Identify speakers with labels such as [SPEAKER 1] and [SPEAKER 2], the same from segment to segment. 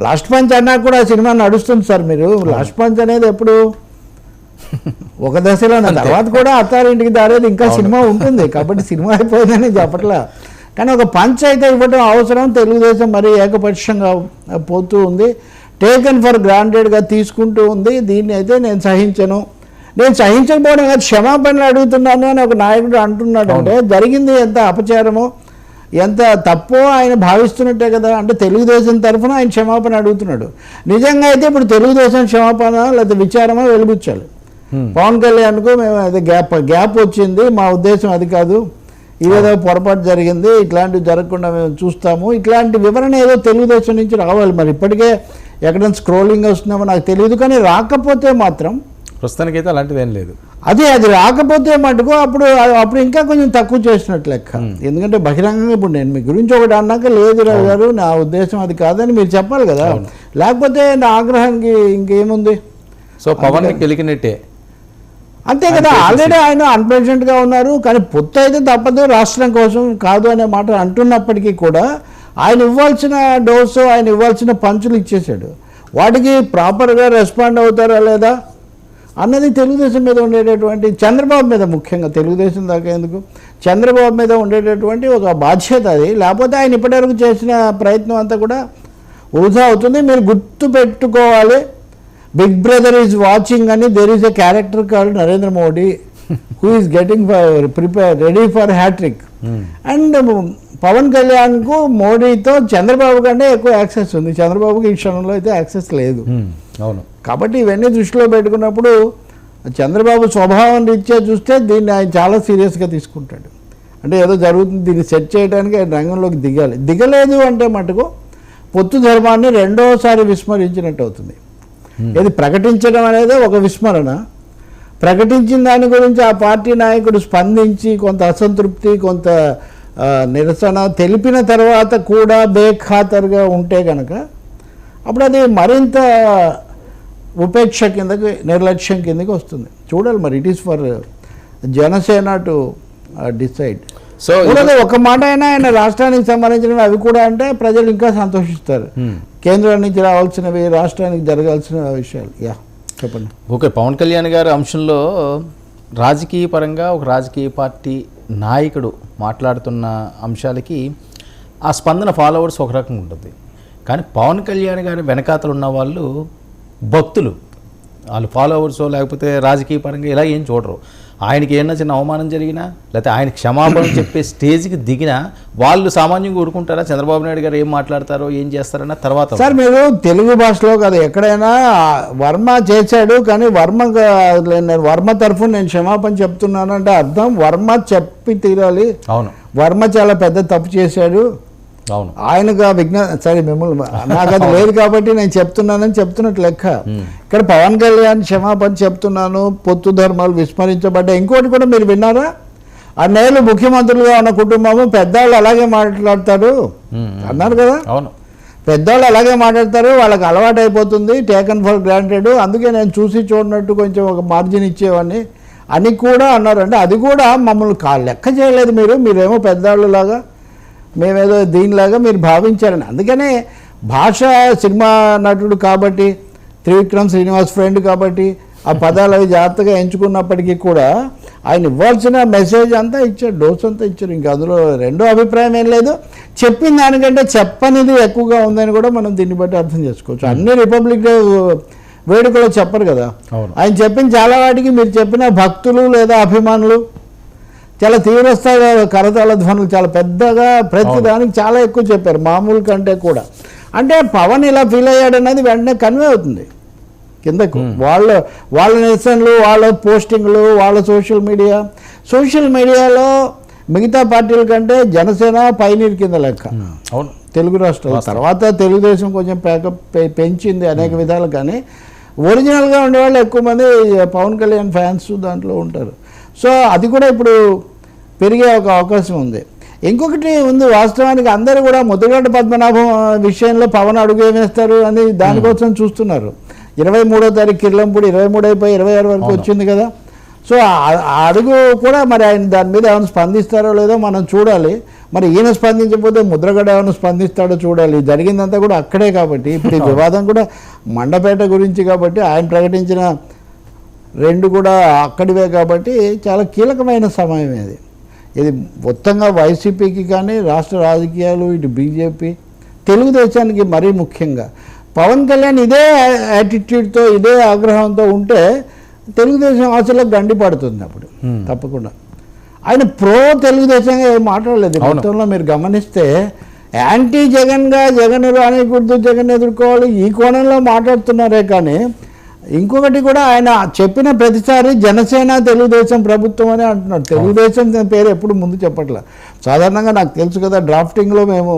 [SPEAKER 1] Last punch అన్నా కూడా cinema నడుస్తుంది సార్ మీరు. లాస్ట్ పంచ్ అనేది ఎప్పుడు? ఒక దశలో తర్వాత కూడా అత్తారింటికి దారేది ఇంకా సినిమా ఉంటుంది. కాబట్టి సినిమా అయిపోయిందని చెప్పట్లా. కానీ ఒక పంచ్ అయితే ఇవ్వడం అవసరం. తెలుగుదేశం మరి ఏకపక్షంగా పోతూ ఉంది. టేకన్ ఫర్ గ్రాంటెడ్గా తీసుకుంటూ ఉంది. దీన్ని అయితే నేను సహించను. నేను సహించకపోవడం కాదు క్షమాపణలు అడుగుతున్నాను అని ఒక నాయకుడు అంటున్నాడు అంటే జరిగింది ఎంత అపచారమో ఎంత తప్పో ఆయన భావిస్తున్నట్టే కదా. అంటే తెలుగుదేశం తరఫున ఆయన క్షమాపణ అడుగుతున్నాడు. నిజంగా అయితే ఇప్పుడు తెలుగుదేశం క్షమాపణ లేదా విచారమో వెలిబుచ్చాలి పవన్ కళ్యాణ్కు మేము అది గ్యాప్ గ్యాప్ వచ్చింది. మా ఉద్దేశం అది కాదు. ఇదేదో పొరపాటు జరిగింది. ఇట్లాంటివి జరగకుండా మేము చూస్తాము. ఇట్లాంటి వివరణ ఏదో తెలుగుదేశం నుంచి రావాలి. మరి ఇప్పటికే ఎక్కడైనా స్క్రోలింగ్ వస్తున్నామో నాకు తెలియదు. కానీ రాకపోతే మాత్రం
[SPEAKER 2] ప్రస్తుతానికైతే అలాంటిది ఏం లేదు.
[SPEAKER 1] అదే అది రాకపోతే మటుకు అప్పుడు అప్పుడు ఇంకా కొంచెం తక్కువ చేసినట్లు లెక్క. ఎందుకంటే బహిరంగంగా ఇప్పుడు నేను మీ గురించి ఒకటి అన్నాక లేదు రావు గారు నా ఉద్దేశం అది కాదని మీరు చెప్పాలి కదా. లేకపోతే నా ఆగ్రహానికి ఇంకేముంది?
[SPEAKER 2] సో పవన్ గెలికినట్టే
[SPEAKER 1] అంతే కదా ఆల్రెడీ ఆయన అన్ప్రెసిడెంట్గా ఉన్నారు కానీ పొత్తు అయితే తప్పదు రాష్ట్రం కోసం కాదు అనే మాట అంటున్నప్పటికీ కూడా ఆయన ఇవ్వాల్సిన డోసు ఆయన ఇవ్వాల్సిన పంచులు ఇచ్చేసాడు వాటికి ప్రాపర్గా రెస్పాండ్ అవుతారా లేదా? అన్నది తెలుగుదేశం మీద ఉండేటటువంటి చంద్రబాబు మీద ముఖ్యంగా తెలుగుదేశం దాకా ఎందుకు? చంద్రబాబు మీద ఉండేటటువంటి ఒక బాధ్యత అది. లేకపోతే ఆయన ఇప్పటివరకు చేసిన ప్రయత్నం అంతా కూడా వృధా అవుతుంది. మీరు గుర్తు పెట్టుకోవాలి. బిగ్ బ్రదర్ ఈజ్ వాచింగ్ అని there is a character called Narendra Modi who is getting for prepare ready for hattrick and Pawan కళ్యాణ్కు మోడీతో చంద్రబాబు కంటే ఎక్కువ యాక్సెస్ ఉంది. చంద్రబాబుకి ఈ క్షణంలో అయితే యాక్సెస్ లేదు.
[SPEAKER 2] హ్మ్, అవును.
[SPEAKER 1] కాబట్టి ఇవన్నీ దృష్టిలో పెట్టుకున్నప్పుడు చంద్రబాబు స్వభావం రీత్యా చూస్తే దీన్ని ఆయన చాలా సీరియస్గా తీసుకుంటాడు. అంటే ఏదో జరుగుతుంది దీన్ని సెట్ చేయడానికి ఆయన రంగంలోకి దిగాలి. దిగలేదు అంటే మటుకు పొత్తు ధర్మాన్ని రెండోసారి విస్మరించినట్టు అవుతుంది. ఇది ప్రకటించడం అనేది ఒక విస్మరణ. ప్రకటించిన దాని గురించి ఆ పార్టీ నాయకుడు స్పందించి కొంత అసంతృప్తి కొంత నిరసన తెలిపిన తర్వాత కూడా బేఖాతరుగా ఉంటే కనుక అప్పుడు అది మరింత ఉపేక్ష కిందకి నిర్లక్ష్యం కిందకి వస్తుంది. చూడాలి మరి it is for Janasena to decide
[SPEAKER 2] so
[SPEAKER 1] ఒక మాట అయినా ఆయన రాష్ట్రానికి సంబంధించినవి అవి కూడా అంటే ప్రజలు ఇంకా సంతోషిస్తారు.
[SPEAKER 2] హ్మ్.
[SPEAKER 1] కేంద్రం నుంచి రావాల్సినవి రాష్ట్రానికి జరగాల్సిన విషయాలు. యా చెప్పండి.
[SPEAKER 2] ఓకే పవన్ కళ్యాణ్ గారి అంశంలో రాజకీయ పరంగా ఒక రాజకీయ పార్టీ నాయకుడు మాట్లాడుతున్న అంశాలకి ఆ స్పందన ఫాలోవర్స్ ఒక రకంగా ఉంటుంది. కానీ పవన్ కళ్యాణ్ గారి వెనకాతలు ఉన్న వాళ్ళు భక్తులు. వాళ్ళు ఫాలోవర్స్ లేకపోతే రాజకీయ పరంగా ఇలా ఏం చూడరు. ఆయనకి ఏమన్నా చిన్న అవమానం జరిగినా లేకపోతే ఆయన క్షమాపణ చెప్పే స్టేజ్కి దిగినా వాళ్ళు సామాన్యంగా ఊరుకుంటారా? చంద్రబాబు నాయుడు గారు ఏం మాట్లాడతారో ఏం చేస్తారన్న తర్వాత
[SPEAKER 1] సార్ మీరు తెలుగు భాషలో కదా ఎక్కడైనా వర్మ చేశాడు కానీ వర్మ వర్మ తరఫున నేను క్షమాపణ చెప్తున్నాను అంటే అర్థం వర్మ చెప్పి తీరాలి.
[SPEAKER 2] అవును.
[SPEAKER 1] వర్మ చాలా పెద్ద తప్పు చేశాడు.
[SPEAKER 2] అవును.
[SPEAKER 1] ఆయనగా విజ్ఞా సరే మిమ్మల్ని నాకు అది లేదు కాబట్టి నేను చెప్తున్నానని చెప్తున్నట్టు లెక్క. ఇక్కడ పవన్ కళ్యాణ్ క్షమాపణ చెప్తున్నాను పొత్తు ధర్మాలు విస్మరించబడ్డాయి ఇంకోటి కూడా మీరు విన్నారా? అన్నేళ్ళు ముఖ్యమంత్రులుగా ఉన్న కుటుంబము పెద్దవాళ్ళు అలాగే మాట్లాడతారు. అన్నారు కదా?
[SPEAKER 2] అవును.
[SPEAKER 1] పెద్దవాళ్ళు అలాగే మాట్లాడతారు వాళ్ళకి అలవాటు అయిపోతుంది టేకన్ ఫర్ గ్రాంటెడ్ అందుకే నేను చూసి చూడనట్టు కొంచెం ఒక మార్జిన్ ఇచ్చేవాడిని. అని కూడా అన్నారు అంటే అది కూడా మమ్మల్ని కా లెక్క చేయలేదు మీరు. మీరేమో పెద్దవాళ్ళలాగా మేమేదో దీనిలాగా మీరు భావించారని. అందుకనే భాష సినిమా నటుడు కాబట్టి త్రివిక్రమ్ శ్రీనివాస్ ఫ్రెండ్ కాబట్టి ఆ పదాలు అవి జాగ్రత్తగా ఎంచుకున్నప్పటికీ కూడా ఆయన ఇవ్వాల్సిన మెసేజ్ అంతా ఇచ్చారు డోస్ అంతా ఇచ్చారు ఇంకా అందులో రెండో అభిప్రాయం ఏం లేదు. చెప్పిన దానికంటే చెప్పనిది ఎక్కువగా ఉందని కూడా మనం దీన్ని బట్టి అర్థం చేసుకోవచ్చు. అన్ని రిపబ్లిక్ వేడుకలో చెప్పరు కదా. ఆయన చెప్పిన చాలా వాటికి మీరు చెప్పిన భక్తులు లేదా అభిమానులు చాలా తీవ్రస్థాయిలో కరతాళ ధ్వనులు చాలా పెద్దగా ప్రతి దానికి చాలా ఎక్కువ చెప్పారు మామూలు కంటే కూడా. అంటే పవన్ ఇలా ఫీల్ అయ్యాడన్నది వెంటనే కన్వే అవుతుంది. కిందకు వాళ్ళ వాళ్ళ నిరసనలు వాళ్ళ పోస్టింగ్లు వాళ్ళ సోషల్ మీడియా. సోషల్ మీడియాలో మిగతా పార్టీల కంటే జనసేన పైనీరు కింద లెక్క.
[SPEAKER 2] అవును.
[SPEAKER 1] తెలుగు రాష్ట్రాలు. తర్వాత తెలుగుదేశం కొంచెం ప్యాకప్ పె- పెంచింది అనేక విధాలు కానీ ఒరిజినల్గా ఉండేవాళ్ళు ఎక్కువ మంది పవన్ కళ్యాణ్ ఫ్యాన్స్ దాంట్లో ఉంటారు. సో అది కూడా ఇప్పుడు పెరిగే ఒక అవకాశం ఉంది. ఇంకొకటి ఉంది వాస్తవానికి అందరూ కూడా ముద్రగడ్డ పద్మనాభం విషయంలో పవన్ అడుగు ఏమేస్తారు అని దానికోసం చూస్తున్నారు. ఇరవై మూడో తారీఖు కిర్లంపూడి ఇరవై మూడు అయిపోయి ఇరవై ఆరు వరకు వచ్చింది కదా. సో ఆ ఆ అడుగు కూడా మరి ఆయన దాని మీద ఏమైనా స్పందిస్తారో లేదో మనం చూడాలి. మరి ఈయన స్పందించకపోతే ముద్రగడ ఏమైనా స్పందిస్తాడో చూడాలి. జరిగిందంతా కూడా అక్కడే కాబట్టి ఇప్పుడు ఈ వివాదం కూడా మండపేట గురించి కాబట్టి ఆయన ప్రకటించిన రెండు కూడా అక్కడివే కాబట్టి చాలా కీలకమైన సమయం ఇది. ఇది మొత్తంగా వైసీపీకి కానీ రాష్ట్ర రాజకీయాలు ఇటు బీజేపీ తెలుగుదేశానికి మరీ ముఖ్యంగా పవన్ కళ్యాణ్ ఇదే యాటిట్యూడ్తో ఇదే ఆగ్రహంతో ఉంటే తెలుగుదేశం ఆశలకు గండి పడుతుంది అప్పుడు. తప్పకుండా ఆయన ప్రో తెలుగుదేశంగా ఏం మాట్లాడలేదు. మొత్తంలో మీరు గమనిస్తే యాంటీ జగన్గా జగన్ రానికూడదు జగన్ ఎదుర్కోవాలి ఈ కోణంలో మాట్లాడుతున్నారే కానీ ఇంకొకటి కూడా ఆయన చెప్పిన ప్రతిసారి జనసేన తెలుగుదేశం ప్రభుత్వం అని అంటున్నాడు. తెలుగుదేశం పేరు ఎప్పుడు ముందు చెప్పట్లే. సాధారణంగా నాకు తెలుసు కదా డ్రాఫ్టింగ్లో మేము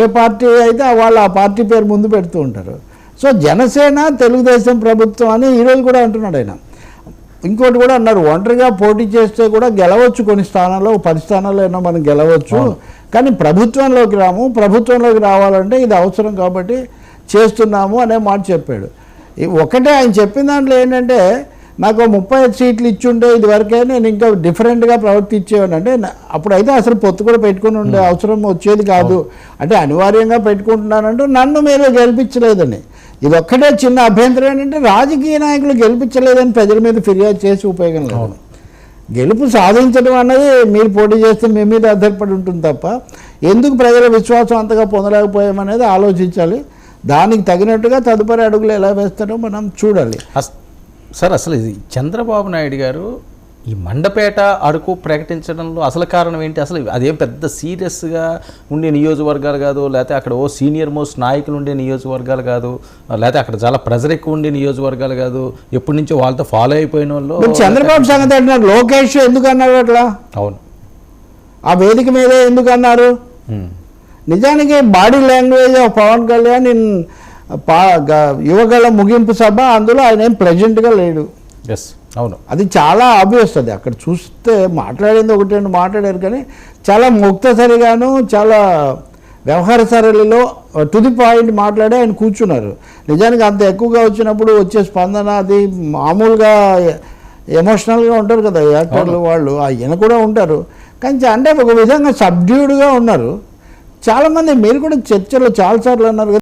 [SPEAKER 1] ఏ పార్టీ అయితే వాళ్ళు ఆ పార్టీ పేరు ముందు పెడుతూ ఉంటారు. సో జనసేన తెలుగుదేశం ప్రభుత్వం అని ఈరోజు కూడా అంటున్నాడు ఆయన. ఇంకోటి కూడా అన్నారు ఒంటరిగా పోటీ చేస్తే కూడా గెలవచ్చు కొన్ని స్థానాల్లో పది స్థానాల్లో అయినా మనం గెలవచ్చు. కానీ ప్రభుత్వంలోకి రాము ప్రభుత్వంలోకి రావాలంటే ఇది అవసరం కాబట్టి చేస్తున్నాము అనే మాట చెప్పాడు. ఒకటే ఆయన చెప్పిన దాంట్లో ఏంటంటే నాకు ముప్పై ఐదు సీట్లు ఇచ్చుంటే ఇది వరకే నేను ఇంకా డిఫరెంట్గా ప్రవర్తించేవాడిని. అంటే అప్పుడైతే అసలు పొత్తు కూడా పెట్టుకుని ఉండే అవసరం వచ్చేది కాదు. అంటే అనివార్యంగా పెట్టుకుంటున్నానంటూ నన్ను మీరు గెలిపించలేదని ఇది ఒక్కటే చిన్న అభ్యంతరం ఏంటంటే రాజకీయ నాయకులు గెలిపించలేదని ప్రజల మీద ఫిర్యాదు చేసి ఉపయోగం లేదు. గెలుపు సాధించడం అన్నది మీరు పోటీ చేస్తే మీ మీద ఆధారపడి ఉంటుంది తప్ప ఎందుకు ప్రజల విశ్వాసం అంతగా పొందలేకపోయామనేది ఆలోచించాలి. దానికి తగినట్టుగా తదుపరి అడుగులు ఎలా వేస్తారో మనం చూడాలి.
[SPEAKER 2] అస్- సార్ అసలు ఇది చంద్రబాబు నాయుడు గారు ఈ మండపేట అడుగు ప్రకటించడంలో అసలు కారణం ఏంటి? అసలు అదేం పెద్ద సీరియస్గా ఉండే నియోజకవర్గాలు కాదు లేకపోతే అక్కడ ఓ సీనియర్ మోస్ట్ నాయకులు ఉండే నియోజకవర్గాలు కాదు లేకపోతే అక్కడ చాలా ప్రెజర్ ఎక్కువ ఉండే నియోజకవర్గాలు కాదు ఎప్పటి నుంచో వాళ్ళతో ఫాలో అయిపోయిన వాళ్ళు
[SPEAKER 1] చంద్రబాబు సంగతి అంటున్నారు. లోకేష్ ఎందుకు అన్నారు అట్లా?
[SPEAKER 2] అవును.
[SPEAKER 1] ఆ వేదిక మీదే ఎందుకు అన్నారు. నిజానికి body language of Pawan Kalyan in పా యువగల ముగింపు సభ అందులో ఆయన ఏం ప్రెజెంట్గా లేడు.
[SPEAKER 2] ఎస్ అవును.
[SPEAKER 1] అది చాలా ఆబ్వియస్ అది. అక్కడ చూస్తే మాట్లాడింది ఒకటి రెండు మాట్లాడారు కానీ చాలా ముక్తసరిగాను చాలా వ్యవహార సరళిలో టు ది పాయింట్ మాట్లాడి ఆయన కూర్చున్నారు. నిజానికి అంత ఎక్కువగా వచ్చినప్పుడు వచ్చే స్పందన అది మామూలుగా ఎమోషనల్గా ఉంటారు కదా యాక్టర్లు వాళ్ళు ఆయన కూడా ఉంటారు. కానీ అంటే ఒక విధంగా సబ్డ్యూడ్గా ఉన్నారు. చాలామంది మీరు కూడా చర్చలో చాలాసార్లు అన్నారు కదా